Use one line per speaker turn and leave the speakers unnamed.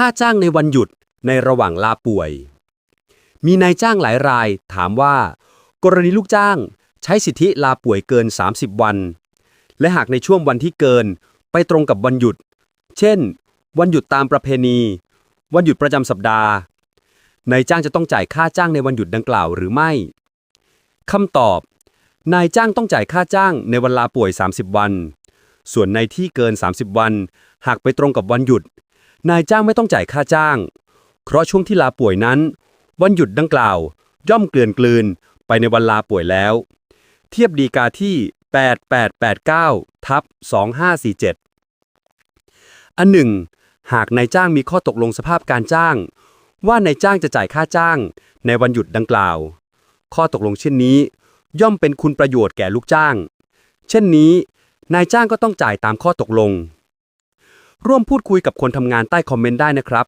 ค่าจ้างในวันหยุดในระหว่างลาป่วย มีนายจ้างหลายรายถามว่า กรณีลูกจ้างใช้สิทธิลาป่วยเกิน 30 วัน และหากในช่วงวันที่เกินไปตรงกับวันหยุด เช่น วันหยุดตามประเพณี วันหยุดประจำสัปดาห์นายจ้างจะต้องจ่ายค่าจ้างในวันหยุดดังกล่าวหรือไม่คำตอบ นายจ้างต้องจ่ายค่าจ้างในวันลาป่วย 30 วัน ส่วนในที่เกิน 30 วัน หากไปตรงกับวันหยุด นายจ้างไม่ต้องจ่ายค่าจ้าง เพราะช่วงที่ลาป่วยนั้น วันหยุดดังกล่าว ย่อมเกลื่อนกลืนไปในวันลาป่วยแล้ว เทียบดีกาที่ 8889ทับ2547 อันหนึ่ง หากนายจ้างมีข้อตกลงสภาพการจ้าง ว่านายจ้างจะจ่ายค่าจ้าง ในวันหยุดดังกล่าว ข้อตกลงเช่นนี้ ย่อมเป็นคุณประโยชน์แก่ลูกจ้าง เช่นนี้ นายจ้างก็ต้องจ่ายตามข้อตกลง ร่วมพูดคุยกับคนทำงานใต้คอมเมนต์ได้นะครับ